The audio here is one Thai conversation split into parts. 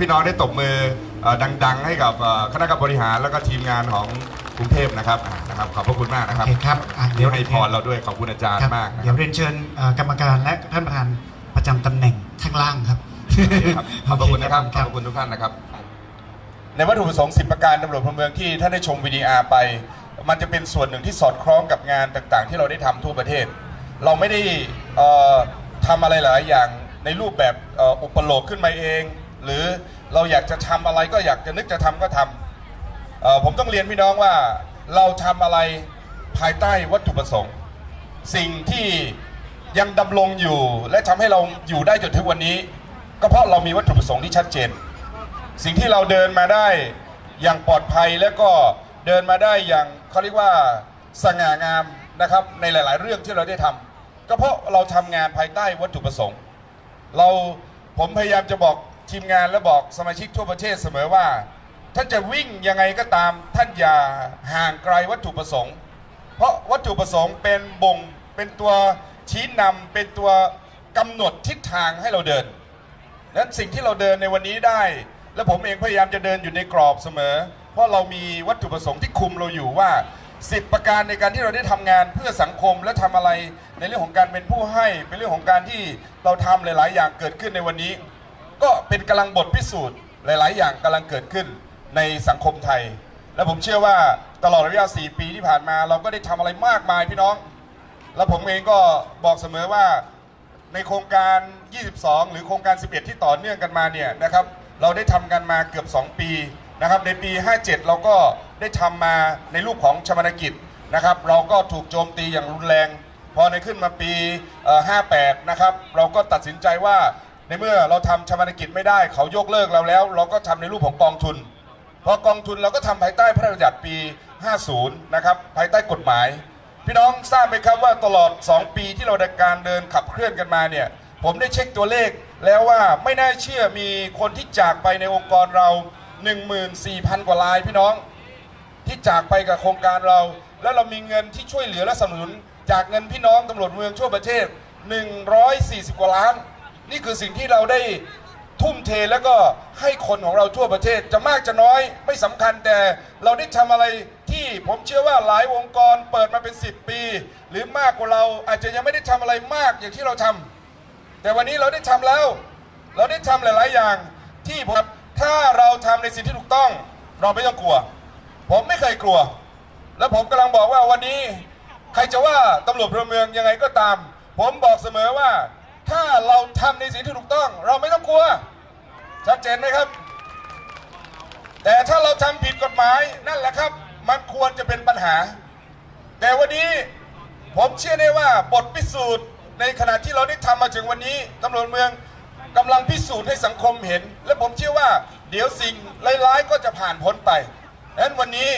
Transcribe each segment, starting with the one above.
พี่น้องได้ตบมือเอ่อดัง ๆ ให้กับเอ่อคณะกรรมการบริหารแล้วก็ทีมงานของกรุงเทพนะครับอ่านะครับขอบพระคุณมากนะครับโอเคครับอะเดี๋เดี๋ยยววให้พรเราด้วยขอบคุณอาจารย์ครับมากนะคเดี๋ยรัวบเรียนเชิญเอ่อกรรมการและท่านประธานประจำตำแหน่งข้างล่างครับครับขอบพระคุณนะครับโอขเคอบพระคุณทุกท่านนะครับ ในวัตถุประสงค์10ประการตำรวจพลเมืองที่ท่านได้ชมวีดีอาร์ไป มันจะเป็นส่วนหนึ่งที่สอดคล้องกับงานต่างๆ ที่เราได้ทำทั่วประเทศ เราไม่ได้เอ่อทำอะไรหลายอย่างในรูปแบบเอ่ออุปโลกขึ้นมาเอง หรือเราอยากจะทำอะไรก็อยากจะนึกจะทำก็ทำเอ่อผมต้องเรียนพี่น้องว่าเราทำอะไรภายใต้วัตถุประสงค์ สิ่งที่ยังดำรงอยู่และทำให้เราอยู่ได้จนถึงวันนี้ ก็เพราะเรามีวัตถุประสงค์ที่ชัดเจน สิ่งที่เราเดินมาได้อย่างปลอดภัยและก็เดินมาได้อย่างเขาเรียกว่าสง่างามนะครับในหลาย ๆ เรื่องที่เราได้ทำก็เพราะเราทำงานภายใต้วัตถุประสงค์ เราผมพยายามจะบอก ทีมงานและบอกสมาชิกทั่วประเทศเสมอว่า ท่านจะวิ่งยังไงก็ตามท่านอย่าห่างไกลวัตถุประสงค์ เพราะวัตถุประสงค์เป็นบ่งเป็นตัวชี้นำเป็นตัวกำหนดทิศทางให้เราเดินนั้นสิ่งที่เราเดินในวันนี้ได้ และผมเองพยายามจะเดินอยู่ในกรอบเสมอ เพราะเรามีวัตถุประสงค์ที่คุมเราอยู่ว่า10ประการในการที่เราได้ทำงานเพื่อสังคมและทำอะไรในเรื่องของการเป็นผู้ให้ เป็นเรื่องของการที่เราทำหลาย ๆ อย่างเกิดขึ้นในวันนี้ ก็เป็นกำลังบทพิสูจน์หลาย ๆ อย่างกำลังเกิดขึ้นในสังคมไทย และผมเชื่อว่าตลอดระยะ 4 ปีที่ผ่านมา เราก็ได้ทำอะไรมากมายพี่น้อง แล้วผมเองก็บอกเสมอว่าในโครงการ 22 หรือโครงการ 11 ที่ต่อเนื่องกันมาเนี่ยนะครับเราได้ทำกันมาเกือบ 2 ปีนะครับในปี 57 เราก็ได้ทำมาในรูปของชมนกิจนะครับเราก็ถูกโจมตีอย่างรุนแรง พอในขึ้นมาปี 58 นะครับเราก็ตัดสินใจว่า ในเมื่อเราทำชมนกิจไม่ได้เขายกเลิกเราแล้ว เราก็ทำในรูปของกองทุนพอกองทุนเราก็ทำภายใต้พระราชบัญญัติปี 50 นะครับภายใต้กฎหมาย พี่น้องทราบไหมครับว่าตลอด 2 ปีที่เราดำการเดินขับเคลื่อนกันมาเนี่ยผมได้เช็คตัวเลขแล้วว่าไม่น่าเชื่อมีคนที่จากไปในองค์กรเรา 14,000 กว่ารายพี่น้อง ที่จากไปกับโครงการเรา แล้วเรามีเงินที่ช่วยเหลือและสนับสนุน จากเงินพี่น้องตำรวจเมืองทั่วประเทศ 140 กว่าล้าน นี่คือสิ่งที่เราได้ทุ่มเทแล้วก็ให้คนของเราทั่วประเทศจะมากจะน้อยไม่สำคัญแต่เราได้ทำอะไรที่ผมเชื่อว่าหลายองค์กรเปิดมาเป็น 10 ปี หรือมากกว่าเราอาจจะยังไม่ได้ทำอะไรมากอย่างที่เราทำแต่วันนี้เราได้ทำแล้ว เราได้ทำหลาย ๆ อย่างที่ผมถ้าเราทำในสิ่งที่ถูกต้อง เราไม่ต้องกลัว ผมไม่เคยกลัว แล้วผมกำลังบอกว่าวันนี้ ใครจะว่าตำรวจพลเมืองยังไงก็ตาม ผมบอกเสมอว่า ถ้าเราทำในสิ่งที่ถูกต้อง เราไม่ต้องกลัว ชัดเจนไหมครับ แต่ถ้าเราทำผิดกฎหมายนั่นแหละครับ มันควรจะเป็นปัญหา แต่วันนี้ผมเชื่อได้ว่าบทพิสูจน์ ในขณะที่เราได้ทำมาถึงวันนี้ตำรวจเมืองกำลังพิสูจน์ให้สังคมเห็น และผมเชื่อว่า เดี๋ยวสิ่งร้ายๆก็จะผ่านพ้นไปดังนั้นวันนี้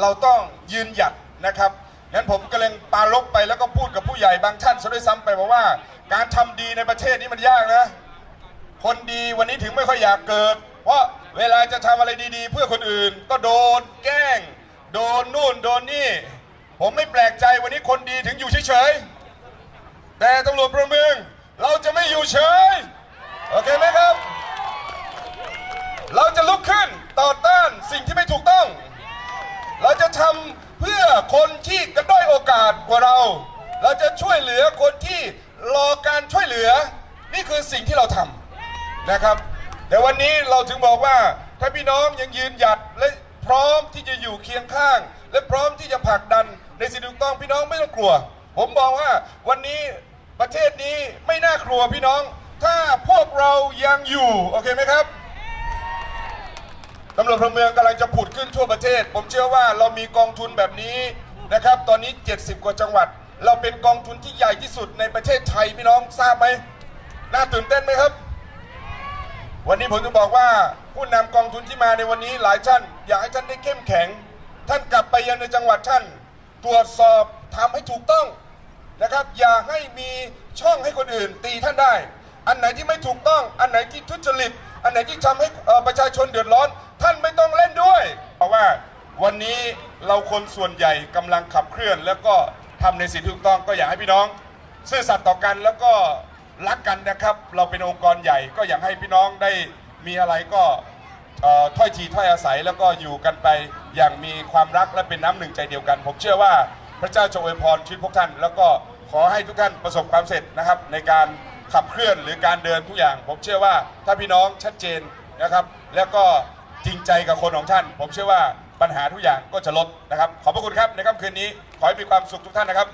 เราต้องยืนหยัดนะครับงั้นผมกำลังปารบไปแล้วก็พูดกับผู้ใหญ่บางท่านซะด้วยซ้ำไปบอกว่า การทำดีในประเทศนี้มันยากนะ คนดีวันนี้ถึงไม่ค่อยอยากเกิด เพราะเวลาจะทำอะไรดีๆ เพื่อคนอื่น ก็โดนแกล้ง โดนนู่นโดนนี่ ผมไม่แปลกใจวันนี้คนดีถึงอยู่เฉยๆ แต่ตำรวจประเมืองเราจะไม่อยู่เฉย โอเคไหมครับ เราจะลุกขึ้นต่อต้านสิ่งที่ไม่ถูกต้อง เราจะทำเพื่อคนที่กระด้อยโอกาสกว่าเรา เราจะช่วยเหลือคนที่ รอการช่วยเหลือ นี่คือสิ่งที่เราทำนะครับ แต่วันนี้เราถึงบอกว่าถ้าพี่น้องยังยืนหยัดและพร้อมที่จะอยู่เคียงข้าง และพร้อมที่จะผลักดันในสิ่งถูกต้องพี่น้องไม่ต้องกลัว ผมบอกว่าวันนี้ประเทศนี้ไม่น่ากลัวพี่น้อง ถ้าพวกเรายังอยู่โอเคไหมครับตำรวจพลเมืองกำลังจะผุดขึ้นทั่วประเทศ ผมเชื่อว่าเรามีกองทุนแบบนี้นะครับ ตอนนี้ 70 กว่าจังหวัด เราเป็นกองทุนที่ใหญ่ที่สุดในประเทศไทยพี่น้องทราบไหมน่าตื่นเต้นไหมครับ วันนี้ผมจะบอกว่าผู้นำกองทุนที่มาในวันนี้หลายท่าน อยากให้ท่านได้เข้มแข็ง ท่านกลับไปยังในจังหวัดท่าน ตรวจสอบทำให้ถูกต้องนะครับ อย่าให้มีช่องให้คนอื่นตีท่านได้ อันไหนที่ไม่ถูกต้อง อันไหนที่ทุจริต อันไหนที่ทำให้ประชาชนเดือดร้อน ท่านไม่ต้องเล่นด้วย เพราะว่าวันนี้เราคนส่วนใหญ่กำลังขับเคลื่อนแล้วก็ ทำในสิ่งที่ถูกต้องก็อยากให้พี่น้อง ซื่อสัตย์ต่อกันแล้วก็รักกันนะครับ เราเป็นองค์กรใหญ่ก็อยากให้พี่น้องได้มีอะไรก็เอ่อถ้อยทีถ้อยอาศัยแล้วก็อยู่กันไปอย่างมีความรักและเป็นน้ำหนึ่งใจเดียวกัน ผมเชื่อว่าพระเจ้าจงอวยพรชีวิตพวกท่าน แล้วก็ขอให้ทุกท่านประสบความสำเร็จนะครับ ในการขับเคลื่อนหรือการเดินทุกอย่าง ผมเชื่อว่าถ้าพี่น้องชัดเจนนะครับ แล้วก็ จริงใจกับคนของท่าน ผมเชื่อว่าปัญหาทุกอย่างก็จะลดนะครับ ขอบพระคุณครับในค่ำคืนนี้ ขอให้มีความสุขทุกท่านนะครับ